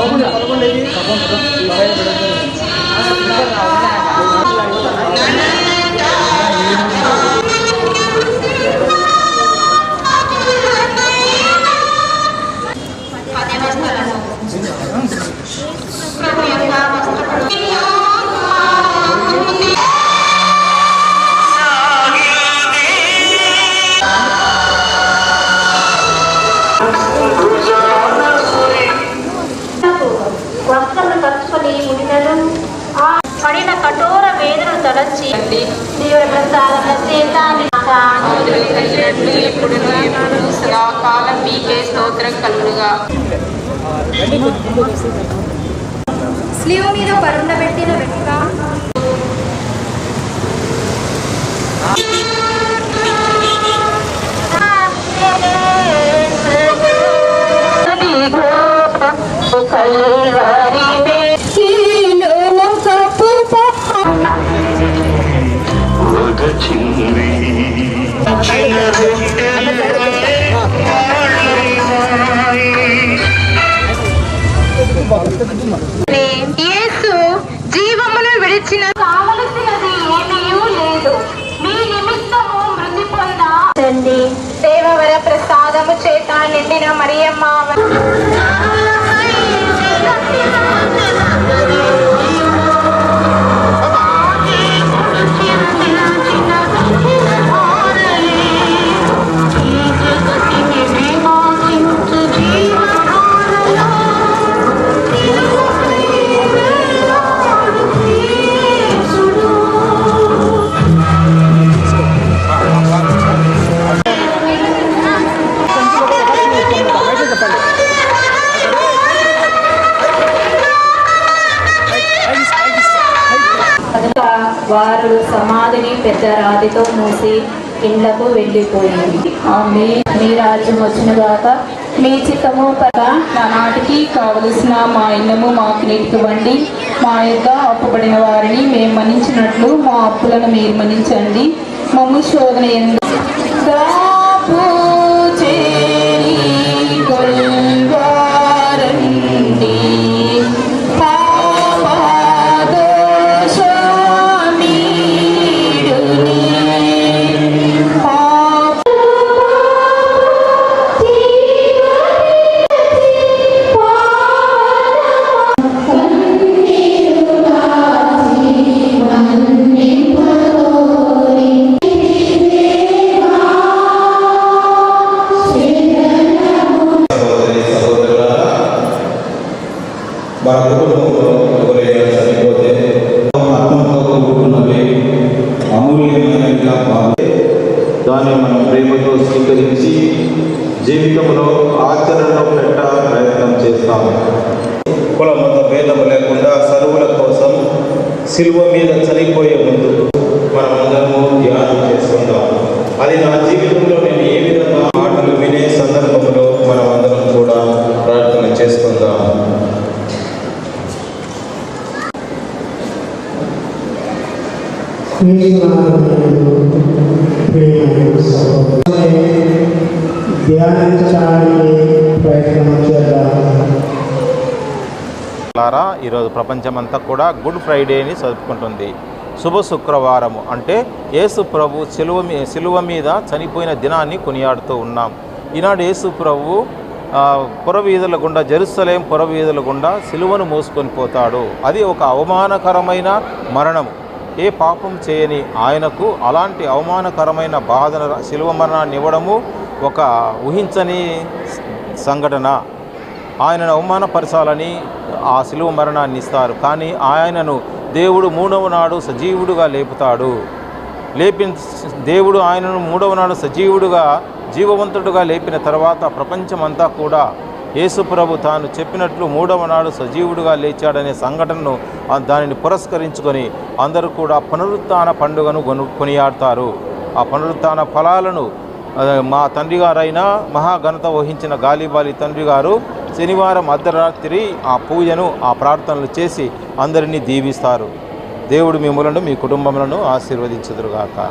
పది ఇప్పుడు సదాకాలం మీకే స్తోత్రం కలుగుగా స్లీవ్ మీద పరుండబెట్టిన వెనుక యేసు వారు సమాధిని పెద్ద రాతితో మూసి ఇండ్లకు వెళ్ళిపోయింది ఆమె మీ రాజ్యం వచ్చిన గాక మీ చిత్తము నా నాటికి కావలసిన మా ఇన్నము మాకు నేర్పివ్వండి. మా యొక్క అప్పుబడిన వారిని మేము మన్నించినట్లు మా అప్పులను మీరు మన్నించండి. మమ్ము శోధన ఎందుకు మన కుటుంబంలో ఎవరైనా చనిపోతే ఆత్మతో కూడుకున్నవి అమూల్యమైనవిగా భావిస్తే దాన్ని మనం ప్రేమతో స్వీకరించి జీవితంలో ఆచరణలో పెట్ట ప్రయత్నం చేస్తాము. కుల మత భేదము లేకుండా సరువుల కోసం సిలువ మీద చనిపోయే ముందు మనమందరము ధ్యానం చేసుకుందాం అది నా జీవితంలో ధ్యానించడానికి ప్రయత్నం చేద్దాం. లారా ఈరోజు ప్రపంచమంతా కూడా గుడ్ ఫ్రైడేని జరుపుకుంటుంది. శుభ శుక్రవారము అంటే యేసు ప్రభు సిలువ మీ సిలువ మీద చనిపోయిన దినాన్ని కొనియాడుతూ ఉన్నాం. ఈనాడు యేసు ప్రభు పురవీధుల గుండా జెరుసలేం పురవీధుల గుండా సిలువను మోసుకొని పోతాడు. అది ఒక అవమానకరమైన మరణము. ఏ పాపం చేయని ఆయనకు అలాంటి అవమానకరమైన బాధన శిలువ మరణాన్ని ఇవ్వడము ఒక ఊహించని సంఘటన. ఆయనను అవమానపరచాలని ఆ శిలువ మరణాన్ని ఇస్తారు. కానీ ఆయనను దేవుడు మూడవ నాడు సజీవుడుగా లేపుతాడు. లేపిన దేవుడు ఆయనను మూడవ నాడు సజీవుడుగా జీవవంతుడుగా లేపిన తర్వాత ప్రపంచమంతా కూడా యేసుప్రభు తాను చెప్పినట్లు మూడవ నాడు సజీవుడుగా లేచాడనే సంఘటనను దానిని పురస్కరించుకొని అందరూ కూడా పునరుత్థాన పండుగను కొను కొనియాడతారు. ఆ పునరుత్థాన ఫలాలను మా తండ్రి గారైన మహాఘనత వహించిన గాలిబాలి తండ్రి గారు శనివారం అర్ధరాత్రి ఆ పూజను ఆ ప్రార్థనలు చేసి అందరినీ దీవిస్తారు. దేవుడు మిమ్మలను మీ కుటుంబములను ఆశీర్వదించుదురుగాక.